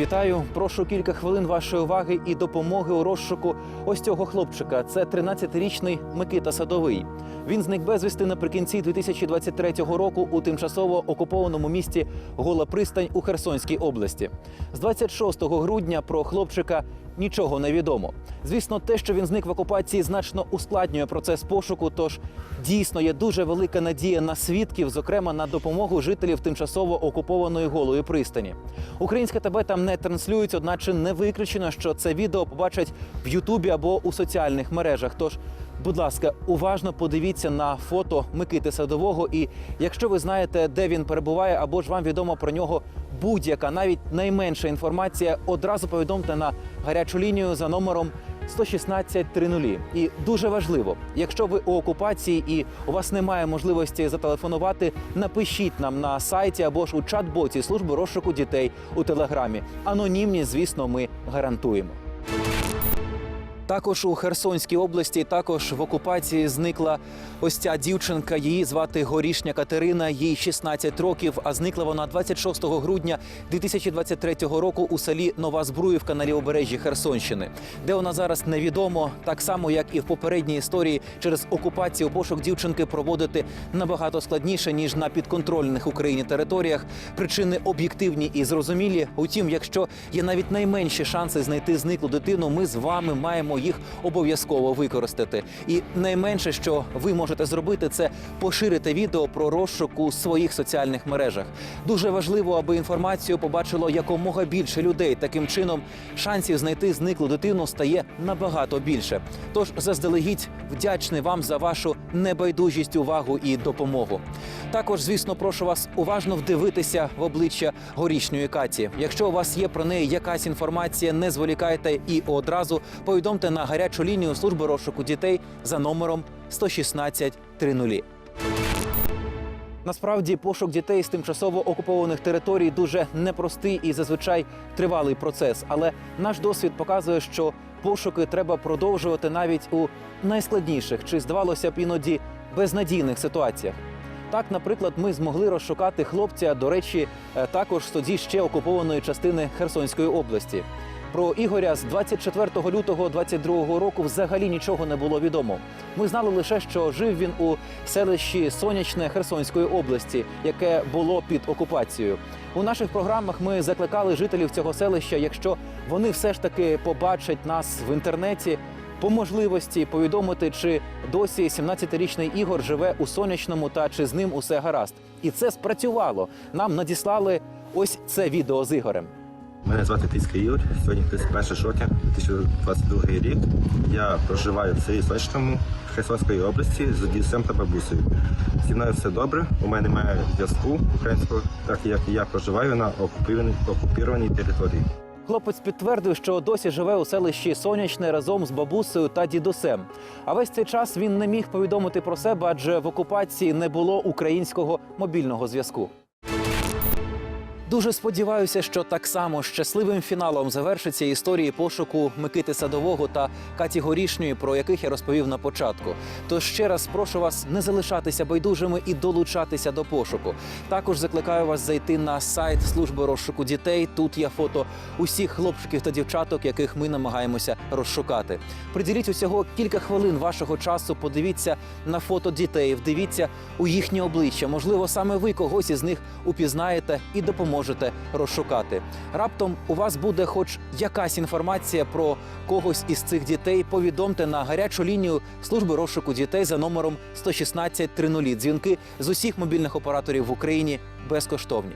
Вітаю! Прошу кілька хвилин вашої уваги і допомоги у розшуку ось цього хлопчика. Це 13-річний Микита Садовий. Він зник безвісти наприкінці 2023 року у тимчасово окупованому місті Гола Пристань у Херсонській області. З 26 грудня про хлопчика нічого не відомо. Звісно, те, що він зник в окупації, значно ускладнює процес пошуку. Тож дійсно є дуже велика надія на свідків, зокрема на допомогу жителів тимчасово окупованої голої пристані. Українське ТБ там не транслюють, одначе не виключено, що це відео побачать в Ютубі або у соціальних мережах. Тож, будь ласка, уважно подивіться на фото Микити Садового. І якщо ви знаєте, де він перебуває, або ж вам відомо про нього будь-яка, навіть найменша інформація, одразу повідомте на гарячу лінію за номером 116 30. І дуже важливо, якщо ви у окупації і у вас немає можливості зателефонувати, напишіть нам на сайті або ж у чат-боті служби розшуку дітей у телеграмі. Анонімність, звісно, ми гарантуємо. Також у Херсонській області, також в окупації зникла ось ця дівчинка. Її звати Горішня Катерина, їй 16 років. А зникла вона 26 грудня 2023 року у селі Нова Збруївка на лівобережжі Херсонщини. Де вона зараз невідомо, так само як і в попередній історії, через окупацію пошук дівчинки проводити набагато складніше ніж на підконтрольних Україні територіях. Причини об'єктивні і зрозумілі. Утім, якщо є навіть найменші шанси знайти зниклу дитину, ми з вами маємо їх обов'язково використати. І найменше, що ви можете зробити, це поширити відео про розшук у своїх соціальних мережах. Дуже важливо, аби інформацію побачило якомога більше людей. Таким чином шансів знайти зниклу дитину стає набагато більше. Тож заздалегідь вдячний вам за вашу небайдужість, увагу і допомогу. Також, звісно, прошу вас уважно вдивитися в обличчя горішньої Каті. Якщо у вас є про неї якась інформація, не зволікайте і одразу повідомте на гарячу лінію служби розшуку дітей за номером 116 30. Насправді пошук дітей з тимчасово окупованих територій дуже непростий і зазвичай тривалий процес. Але наш досвід показує, що пошуки треба продовжувати навіть у найскладніших чи здавалося б іноді безнадійних ситуаціях. Так, наприклад, ми змогли розшукати хлопця, до речі, е, також з тоді ще окупованої частини Херсонської області. Про Ігоря з 24 лютого 22 року взагалі нічого не було відомо. Ми знали лише, що жив він у селищі Сонячне Херсонської області, яке було під окупацією. У наших програмах ми закликали жителів цього селища, якщо вони все ж таки побачать нас в інтернеті, по можливості повідомити, чи досі 17-річний Ігор живе у сонячному та чи з ним усе гаразд. І це спрацювало. Нам надіслали ось це відео з Ігорем. Мене звати Тицький Ігор. Сьогодні 31 жовтня 2022 рік. Я проживаю в селі Сочному Херсонської області з дідусем та бабусею. Зі мною все добре. У мене немає зв'язку українського, так як і я проживаю на окупованій, окупованій території. Хлопець підтвердив, що досі живе у селищі Сонячне разом з бабусею та дідусем. А весь цей час він не міг повідомити про себе, адже в окупації не було українського мобільного зв'язку. Дуже сподіваюся, що так само щасливим фіналом завершиться історії пошуку Микити Садового та Каті Горішньої, про яких я розповів на початку. Тож ще раз прошу вас не залишатися байдужими і долучатися до пошуку. Також закликаю вас зайти на сайт служби розшуку дітей. Тут є фото усіх хлопчиків та дівчаток, яких ми намагаємося розшукати. Приділіть усього кілька хвилин вашого часу. Подивіться на фото дітей, вдивіться у їхні обличчя. Можливо, саме ви когось із них упізнаєте і допоможете розшукати. Раптом у вас буде хоч якась інформація про когось із цих дітей. Повідомте на гарячу лінію служби розшуку дітей за номером 116 30. Дзвінки з усіх мобільних операторів в Україні безкоштовні.